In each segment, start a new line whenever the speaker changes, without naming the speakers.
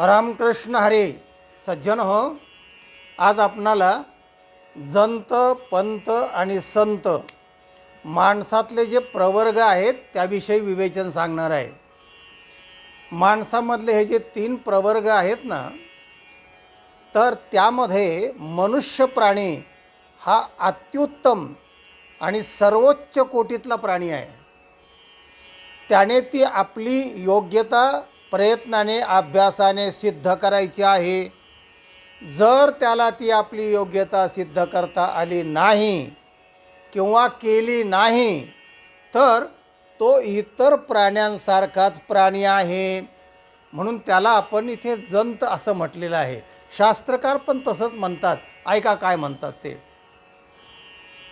रामकृष्ण हरे सज्जन हो. आज आपणाला जंत पंत आणि संत माणसातले जे प्रवर्ग आहेत त्याविषयी विवेचन सांगणार आहे. माणसामधले हे जे तीन प्रवर्ग आहेत ना तर त्यामध्ये मनुष्य प्राणी हा अत्युत्तम आणि सर्वोच्च कोटीतला प्राणी आहे. त्याने ती आपली योग्यता प्रयत्नाने अभ्यासाने सिद्ध करायची आहे. जर त्याला ती आपली योग्यता सिद्ध करता आली नाही किंवा केली नाही तर तो इतर प्राण्यांसारखाच प्राणी आहे. म्हणून त्याला आपण इथे जंत असं म्हटलेलं आहे. शास्त्रकार पण तसंच म्हणतात. ऐका काय म्हणतात ते.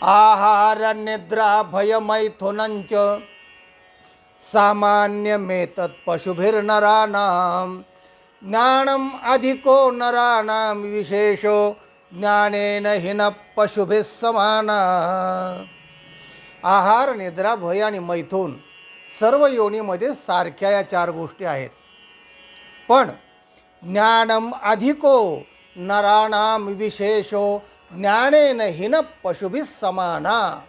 आहार निद्रा भयमैथुनंच सामान्यमेतत् पशुभिर्नराणां ज्ञानम् अधिको नराणां विशेषो ज्ञानेन हिन पशुभिः समाना। आहार निद्रा भय आणि मैथून सर्व योनीमध्ये सारख्या या चार गोष्टी आहेत. पण ज्ञानम अधिको नराणाम विशेषो ज्ञानेन हिन पशुभिः समाना।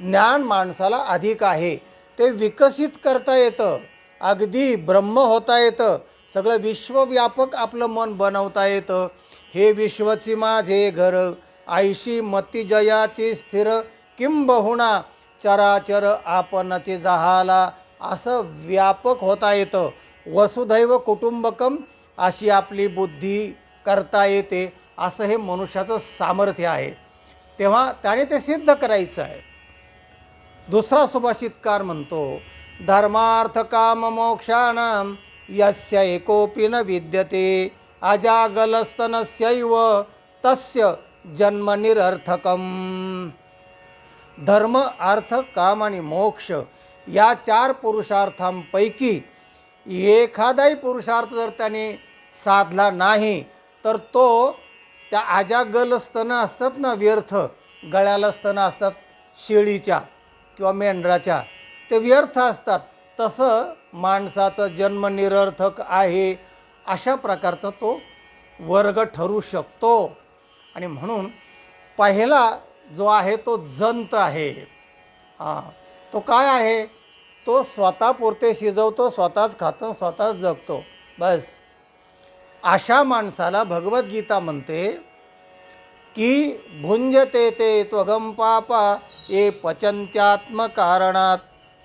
ज्ञान माणसाला अधिक आहे. ते विकसित करता येतं. अगदी ब्रह्म होता येतं. सगळं विश्वव्यापक आपलं मन बनवता येतं. हे विश्वची माझे घर आईशी मती जयाची स्थिर किंबहुणा चराचर आपणचे जहाला असं व्यापक होता येतं. वसुधैव कुटुंबकम अशी आपली बुद्धी करता येते असं हे मनुष्याचं सामर्थ्य आहे. तेव्हा त्याने ते सिद्ध करायचं आहे. दुसरा सुभाषितकार म्हणतो धर्मार्थ काम मोक्षाणाम यस्य एकोपी न विद्यते अजागलस्तनस्यैव तस्य जन्म निरर्थकम. धर्म अर्थ काम आणि मोक्ष या चार पुरुषार्थांपैकी एखादाही पुरुषार्थ जर त्याने साधला नाही तर तो त्या आजागल स्तनं असतात ना व्यर्थ गळ्याला स्तनं असतात शेळीच्या. किंवा मेंढराच्या ते व्यर्थ असतात. तसं माणसाचा जन्म निरर्थक आहे अशा प्रकारचा तो वर्ग ठरू शकतो. आणि म्हणून पहिला जो आहे तो जंत आहे. हां तो काय आहे? तो स्वतःपुरते शिजवतो स्वतःच खातो स्वतःच जगतो. बस. अशा माणसाला भगवद्गीता म्हणते की भुंजते ते त्वगम पापा ये पचंत्यात्मकारणात.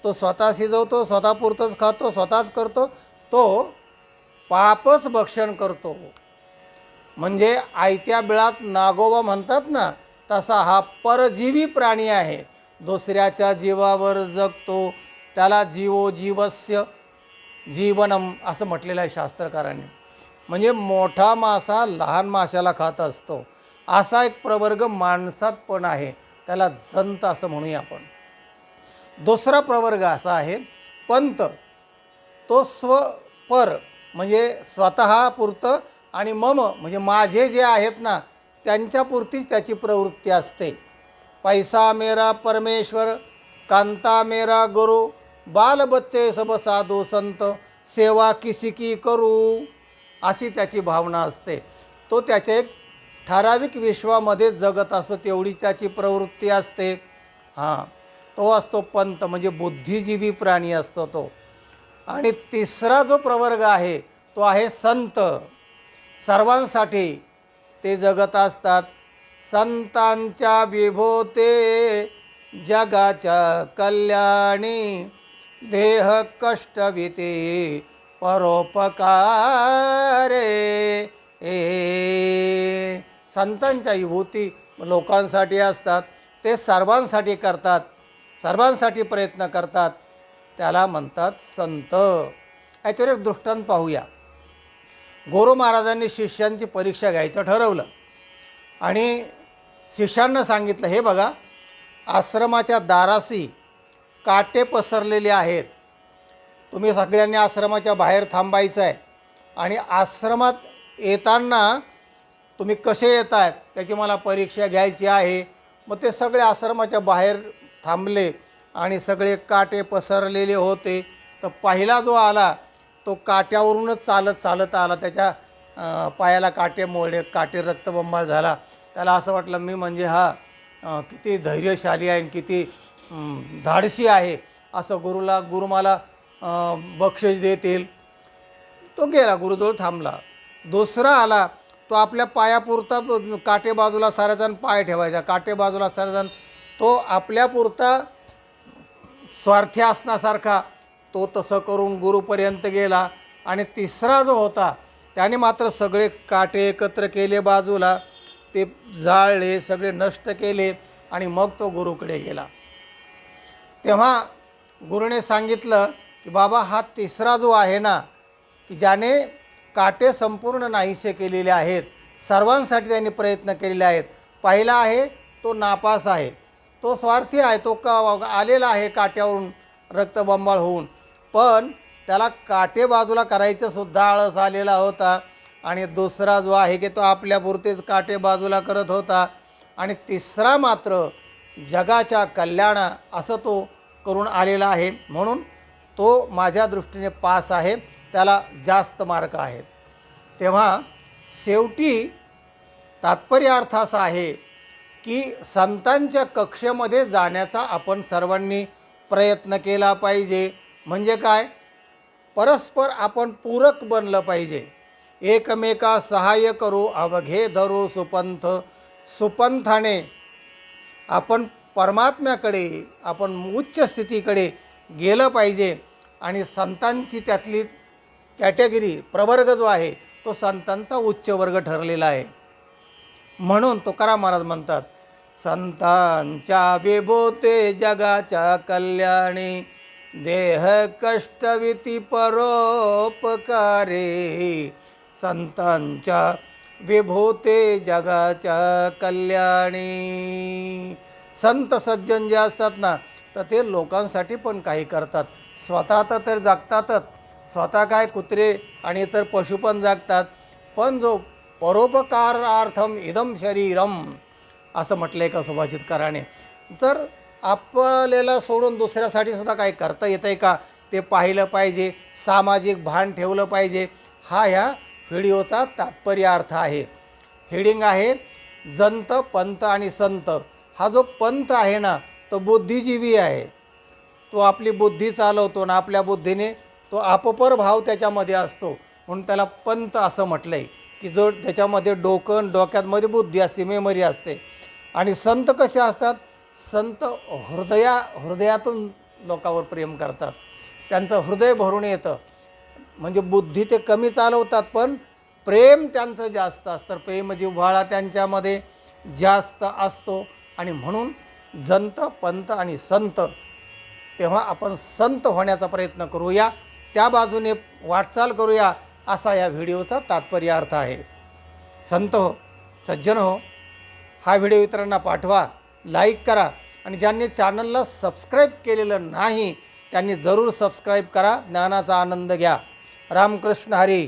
तो स्वतः शिजवतो स्वतःपुरतंच खातो स्वतःच करतो तो पापच भक्षण करतो. म्हणजे आयत्या बिळात नागोबा म्हणतात ना तसा हा परजीवी प्राणी आहे. दुसऱ्याच्या जीवावर जगतो त्याला जीवो जीवस्य जीवनम असं म्हटलेलं आहे शास्त्रकारांनी. म्हणजे मोठा मासा लहान माशाला खात असतो. असा एक प्रवर्ग माणसात पण आहे. त्याला जंत असं म्हणूया आपण. दुसरा प्रवर्ग असा आहे पंत. तो स्वपर म्हणजे स्वतःपुरतं आणि मम म्हणजे माझे जे आहेत ना त्यांच्यापुरतीच त्याची प्रवृत्ती असते. पैसा मेरा परमेश्वर कांता मेरा गुरु बाल बच्चे सब साधू संत सेवा किसी की करू अशी त्याची भावना असते. तो त्याचे एक ठराविक विश्वामध्ये जगत असतो तेवढी त्याची प्रवृत्ती असते. हां तो असतो पंत म्हणजे बुद्धिजीवी प्राणी असतो तो. आणि तिसरा जो प्रवर्ग आहे तो आहे संत. सर्वांसाठी ते जगत असतात. संतांच्या विभोते जगाच्या कल्याणी देह कष्टविते परोपकारे. ए संतांच्या विभूती लोकांसाठी असतात. ते सर्वांसाठी करतात. सर्वांसाठी प्रयत्न करतात. त्याला म्हणतात संत. याच्यावर एक दृष्टांत पाहूया. गुरु महाराजांनी शिष्यांची परीक्षा घ्यायचं ठरवलं. आणि शिष्यांना सांगितलं हे बघा आश्रमाच्या दाराशी काटे पसरलेले आहेत. तुम्ही सगळ्यांनी आश्रमाच्या बाहेर थांबायचं आहे आणि आश्रमात येताना तुम्ही कसे येत आहेत त्याची मला परीक्षा घ्यायची आहे. मग ते सगळे आश्रमाच्या बाहेर थांबले आणि सगळे काटे पसरलेले होते. तर पहिला जो आला तो काट्यावरूनच चालत चालत आला. त्याच्या पायाला काटे मोडले काटे रक्तबंबाळ झाला. त्याला असं वाटलं मी म्हणजे हा किती धैर्यशाली आहे आणि किती धाडशी आहे. असं गुरुला गुरु मला बक्षीस देतील. तो गेला गुरुजवळ थांबला. दुसरा आला तो आपल्या पायापुरता काटे बाजूला सारेजण पाय ठेवायचा. काटे बाजूला सारेजण तो आपल्यापुरता स्वार्थी असण्यासारखा तो तसं करून गुरुपर्यंत गेला. आणि तिसरा जो होता त्याने मात्र सगळे काटे एकत्र केले बाजूला. ते जाळले सगळे नष्ट केले आणि मग तो गुरुकडे गेला. तेव्हा गुरुने सांगितलं की बाबा हा तिसरा जो आहे ना की ज्याने काटे संपूर्ण नाहीसे केलेले आहेत. सर्वांसाठी त्यांनी प्रयत्न केलेले आहेत. पहिला आहे तो नापास आहे. तो स्वार्थी आहे तो का आलेला आहे काट्यावरून रक्तबंबाळ होऊन. पण त्याला काटे बाजूला करायचं सुद्धा आळस आलेला होता. आणि दुसरा जो आहे की तो आपल्यापुरतेच काटे बाजूला करत होता. आणि तिसरा मात्र जगाच्या कल्याणा असं तो करून आलेला आहे. म्हणून तो माझ्या दृष्टीने पास आहे. त्याला जास्त मार्क आहेत. तेव्हा शेवटी तात्पर्य अर्थ असा आहे की संतांच्या कक्षेमध्ये जाण्याचा आपण सर्वांनी प्रयत्न केला पाहिजे. म्हणजे काय? परस्पर आपण पूरक बनलं पाहिजे. एकमेका सहाय्य करू अवघे धरू सुपंथ सुपंथाने आपण परमात्म्याकडे आपण उच्च स्थितीकडे गेलं पाहिजे. आणि संतांची त्यातली कॅटेगरी प्रवर्ग जो आहे तो संतांचा उच्च वर्ग ठरलेला आहे. म्हणून तुकाराम महाराज म्हणतात संतांच्या विभूते जगाच्या कल्याणी देह कष्टविती परोपकारे संतांच्या विभूते जगाच्या कल्याणी. संत सज्जन जे असतात ना तर ते लोकांसाठी पण काही करतात. स्वतः तर तर जगतातच. स्वतः काय कुत्रे आणि इतर पशु पण जागतात. पण जो परोपकारार्थम इदम शरीरम असं म्हटलं आहे का सुभाषितकराने तर आपल्याला सोडून दुसऱ्यासाठी सुद्धा काय करता येतं आहे का? ते पाहिलं पाहिजे सामाजिक भान ठेवलं पाहिजे. हा ह्या व्हिडिओचा तात्पर्य अर्थ आहे. हेडिंग आहे जंत पंत आणि संत. हा जो पंत आहे ना तो बुद्धिजीवी आहे. तो आपली बुद्धी चालवतो ना आपल्या बुद्धीने तो आपपर भाव त्याच्यामध्ये असतो. म्हणून त्याला पंत असं म्हटलं आहे की जो त्याच्यामध्ये डोकं डोक्यातमध्ये बुद्धी असते मेमरी असते. आणि संत कसे असतात? संत हृदया हृदयातून लोकांवर प्रेम करतात. त्यांचं हृदय भरून येतं. म्हणजे बुद्धी ते कमी चालवतात पण प्रेम त्यांचं जास्त असतं. प्रेम म्हणजे जिव्हाळा त्यांच्यामध्ये जास्त असतो. आणि म्हणून जंत पंत आणि संत तेव्हा आपण संत होण्याचा प्रयत्न करूया. त्या बाजूने वाटचाल करूया असा या व्हिडिओचा तात्पर्य अर्थ आहे. संत हो सज्जन हो हा व्हिडिओ इतरांना पाठवा लाईक करा आणि ज्यांनी चॅनलला सबस्क्राईब केलेलं नाही त्यांनी जरूर सबस्क्राईब करा ज्ञानाचा आनंद घ्या. रामकृष्ण हरी.